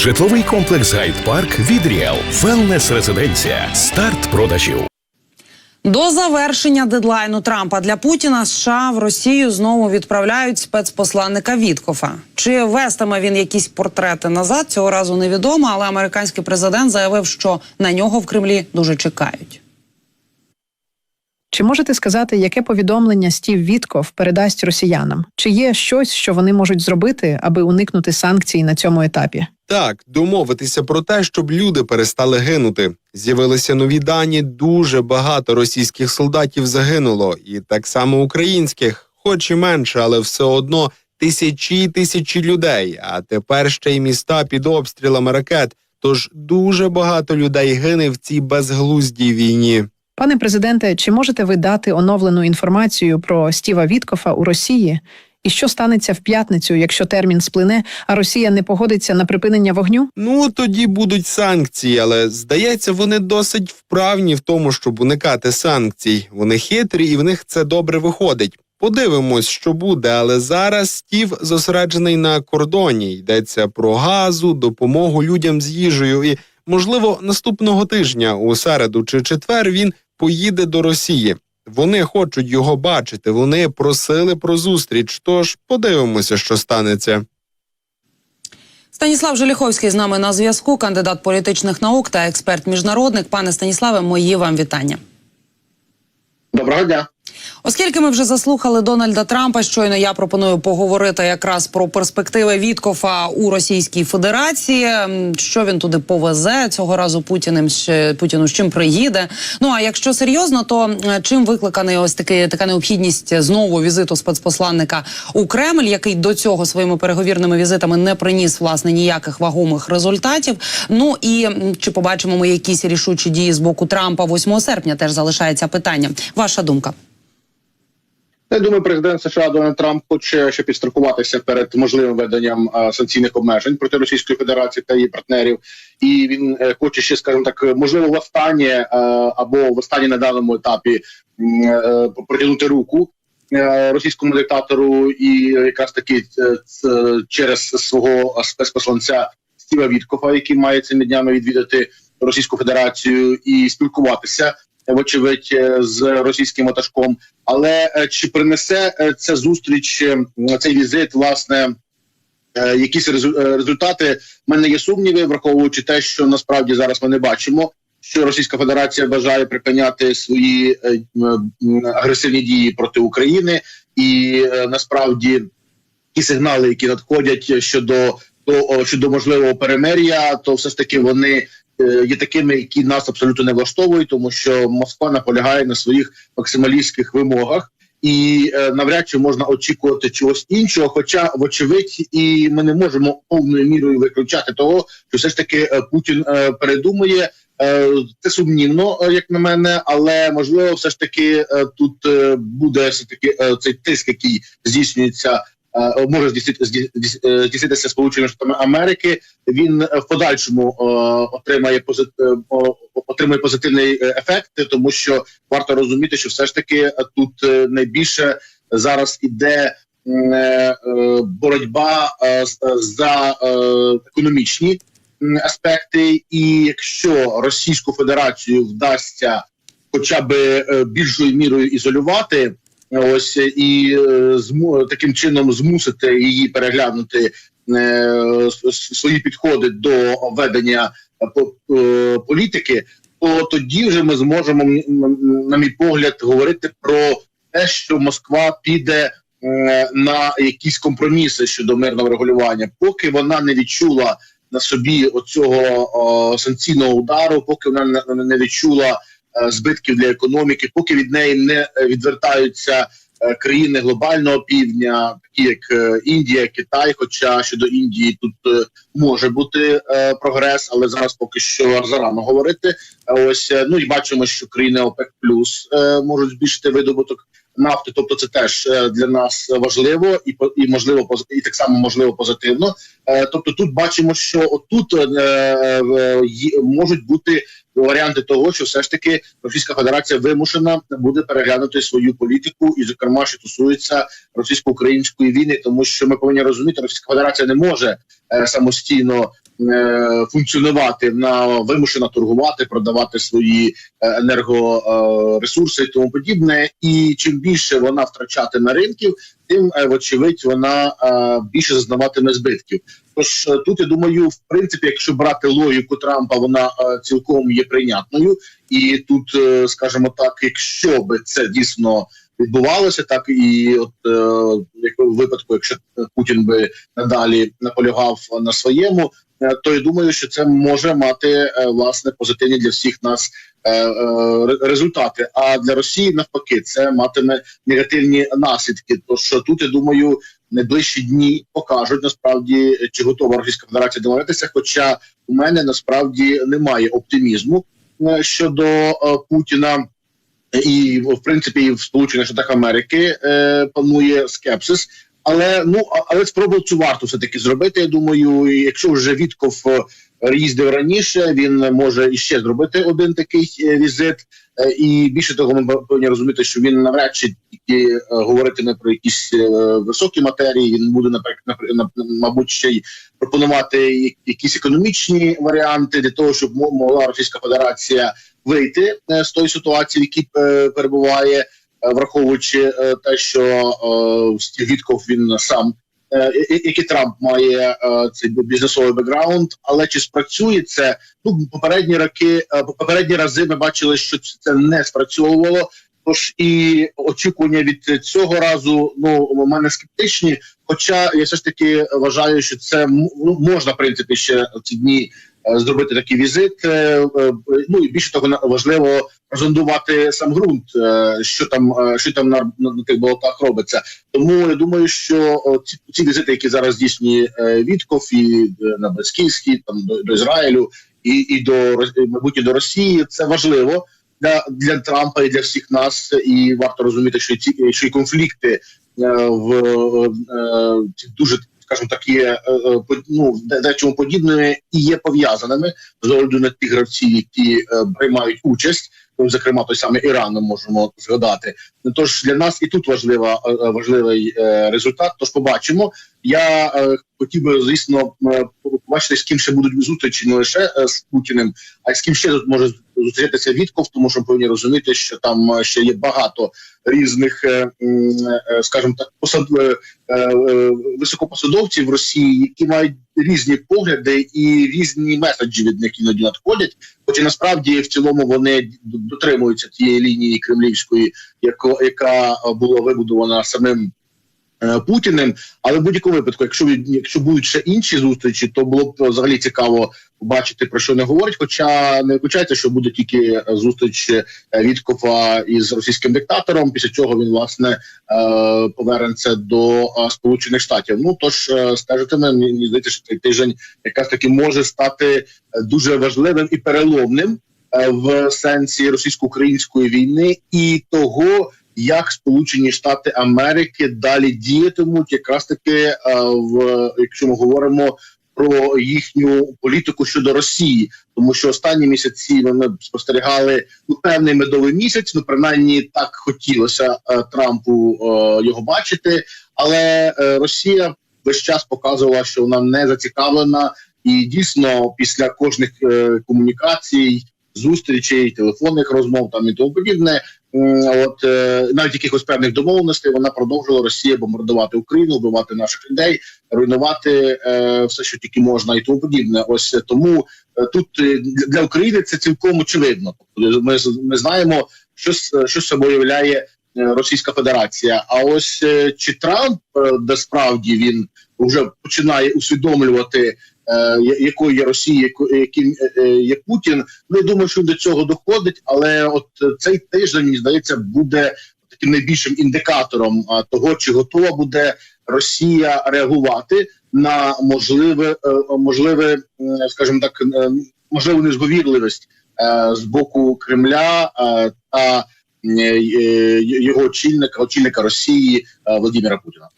Житловий комплекс Гайд Парк від Ріел. Велнес резиденція. Старт продажів. До завершення дедлайну Трампа для Путіна США в Росію знову відправляють спецпосланника Віткофа. Чи вестиме він якісь портрети назад? Цього разу невідомо, але американський президент заявив, що на нього в Кремлі дуже чекають. Чи можете сказати, яке повідомлення Стів Вітков передасть росіянам? Чи є щось, що вони можуть зробити, аби уникнути санкцій на цьому етапі? Так, домовитися про те, щоб люди перестали гинути. З'явилися нові дані. Дуже багато російських солдатів загинуло, і так само українських, хоч і менше, але все одно тисячі й тисячі людей. А тепер ще й міста під обстрілами ракет. Тож дуже багато людей гине в цій безглуздій війні. Пане президенте, чи можете ви дати оновлену інформацію про Стіва Віткофа у Росії? І що станеться в п'ятницю, якщо термін сплине, а Росія не погодиться на припинення вогню? Ну тоді будуть санкції, але здається, вони досить вправні в тому, щоб уникати санкцій. Вони хитрі і в них це добре виходить. Подивимось, що буде, але зараз Стів зосереджений на кордоні. Йдеться про газу, допомогу людям з їжею. І можливо, наступного тижня, у середу чи четвер, він поїде до Росії. Вони хочуть його бачити. Вони просили про зустріч. Тож подивимося, що станеться. Станіслав Желіховський з нами на зв'язку, кандидат політичних наук та експерт-міжнародник. Пане Станіславе, мої вам вітання. Доброго дня. Оскільки ми вже заслухали Дональда Трампа, щойно я пропоную поговорити якраз про перспективи Віткофа у Російській Федерації. Що він туди повезе цього разу Путіним Путіну з чим приїде. Ну а якщо серйозно, то е, чим викликаний ось таки така необхідність знову візиту спецпосланника у Кремль, який до цього своїми переговірними візитами не приніс власне ніяких вагомих результатів. Ну і чи побачимо ми якісь рішучі дії з боку Трампа 8 серпня? Теж залишається питання. Ваша думка. Я думаю, президент США Дональд Трамп хоче ще підстрахуватися перед можливим введенням е, санкційних обмежень проти Російської Федерації та її партнерів, і він е, хоче ще, скажімо так, можливо, в останнє е, або в останнє на даному етапі е, протягнути руку російському диктатору, і якраз таки через свого спецпосланця Стіва Віткофа, який має цими днями відвідати Російську Федерацію і спілкуватися. Вочевидь, е, з російським ватажком. Але е, чи принесе е, ця зустріч, цей візит, власне, якісь результати? У мене є сумніви, враховуючи те, що насправді зараз ми не бачимо, що Російська Федерація бажає припиняти свої агресивні дії проти України, і насправді ті сигнали, які надходять щодо до щодо можливого перемир'я, то все ж таки вони є такими, які нас абсолютно не влаштовують, тому що Москва наполягає на своїх максималістських вимогах. І е, навряд чи можна очікувати чогось іншого. Хоча, вочевидь, і ми не можемо повною мірою виключати того, що все ж таки е, Путін е, передумує. Е, це сумнівно, е, як на мене, але можливо, все ж таки е, тут е, буде все таки е, цей тиск, який здійснюється. Е, Може е, здійснитися Сполученими Штатами Америки. Він в подальшому е, отримає отримує позитивний ефект, тому що варто розуміти, що все ж таки тут найбільше зараз іде боротьба за економічні аспекти, і якщо Російську Федерацію вдасться хоча б е, більшою мірою ізолювати. Ось і е, таким чином змусити її переглянути е, свої підходи до ведення е, по- політики, то тоді вже ми зможемо, на мій погляд, говорити про те, що Москва піде на якісь компроміси щодо мирного регулювання, поки вона не відчула на собі оцього санкційного удару, поки вона не- відчула збитків для економіки, поки від неї не е, відвертаються е, країни глобального півдня, такі як е, Індія, Китай. Хоча щодо Індії тут е, може бути е, прогрес, але зараз поки що зарано говорити. Ось е, ну і бачимо, що країни ОПЕК плюс е, можуть збільшити видобуток нафти. Тобто, це теж е, для нас важливо і і можливо і так само можливо позитивно. Е, Тобто, тут бачимо, що отут е, е, можуть бути варіанти того, що все ж таки Російська Федерація вимушена буде переглянути свою політику, і зокрема, що стосується російсько-української війни, тому що ми повинні розуміти, Російська Федерація не може е, самостійно е, функціонувати на вимушено торгувати, продавати свої е, енергоресурси і тому подібне. І чим більше вона втрачатиме ринків, тим е, вочевидь вона е, більше зазнаватиме збитків. Тож е, тут я думаю, в принципі, якщо брати логіку Трампа, вона цілком є прийнятною, і тут, скажімо так, якщо би це дійсно відбувалося, так і от е, в випадку, якщо Путін би надалі наполягав на своєму, е, то я думаю, що це може мати е, власне позитивні для всіх нас е, е, результати. А для Росії навпаки, це матиме негативні наслідки. Тож тут я думаю, найближчі дні покажуть насправді, чи готова Російська Федерація домовитися. Хоча у мене насправді немає оптимізму е, щодо е, Путіна. І в принципі в Сполучених Штатах Америки е, панує скепсис. Але ну але спробу цю варто все таки зробити. Я думаю, якщо вже Вітков е, їздив раніше, він може іще зробити один такий е, візит. Е, І більше того, ми повинні розуміти, що він навряд чи тільки е, говоритиме про якісь високі матерії. Він буде наприклад, мабуть, ще й пропонувати якісь економічні варіанти для того, щоб мо- могла Російська Федерація вийти з тої ситуації, в якій перебуває, враховуючи е, те, що е, Стів Вітков він сам. е, Який Трамп має е, цей бізнесовий бекграунд, але чи спрацює це? Ну попередні роки, е, попередні рази ми бачили, що це не спрацьовувало. Тож і очікування від цього разу ну у мене скептичні. Хоча я все ж таки вважаю, що це ну, можна в принципі ще ці дні е, зробити такий візит. Е, е, Ну і більше того, важливо розондувати сам ґрунт, е, що там е, що там на, на, тих болотах робиться. Тому я думаю, що ці, ці візити, які зараз здійснює е, Вітков і е, на Схід, там до, до Ізраїлю і, і до мабуть і до Росії, це важливо. Для, для Трампа і для всіх нас, і варто розуміти, що ці що і конфлікти е, в е, дуже скажімо так, є е, е, ну, де- дечому подібними і є пов'язаними з огляду на ті гравці, які е, приймають участь. Ну, зокрема, той самий Іран можемо згадати. Тож для нас і тут важлива важливий результат. Тож побачимо. Я е, хотів би, звісно, е, побачити, з ким ще будуть зустрічі не лише е, з Путіним, а й з ким ще тут може зустрітися Вітков, тому що повинні розуміти, що там е, ще є багато різних, е, е, скажімо так, посад е, е, високопосадовців Росії, які мають різні погляди і різні меседжі від них іноді надходять. Хоча насправді в цілому вони дотримуються тієї лінії кремлівської, яко- яка була вибудована самим. Е, Путіним, але в будь-якому випадку, якщо якщо будуть ще інші зустрічі, то було б взагалі цікаво побачити про що не говорить. Хоча не виключається, що буде тільки е, зустріч е, Віткофа із російським диктатором. Після чого він власне е, повернеться до е, Сполучених Штатів. Ну тож е, стежитиме, мені здається, що цей тиждень якраз таки може стати е, дуже важливим і переломним е, в сенсі російсько-української війни і того. Як Сполучені Штати Америки далі діятимуть, якраз таки е, в якщо ми говоримо про їхню політику щодо Росії, тому що останні місяці ми спостерігали ну, певний медовий місяць. Ну принаймні так хотілося е, Трампу е, його бачити, але Росія весь час показувала, що вона не зацікавлена, і дійсно після кожних комунікацій, зустрічей, телефонних розмов там і тому подібне. От е, навіть якихось певних домовленостей вона продовжувала Росія бомбардувати Україну, вбивати наших людей, руйнувати е, все, що тільки можна, і тому подібне. Ось е, тому е, тут для- України це цілком очевидно. Тобто ми ми знаємо, що що собою являє Російська Федерація. А ось чи Трамп, де справді він вже починає усвідомлювати, якою є Росія, яким е, е, є Путін. Ну думаю, що до цього доходить, але от е, цей тиждень мені здається буде таким найбільшим індикатором того, чи готова буде Росія реагувати на можливе, е, можливе, скажімо так, е, можливу незговірливість е, з боку Кремля е, та е, е, його очільника, очільника Росії е, Владимира Путіна.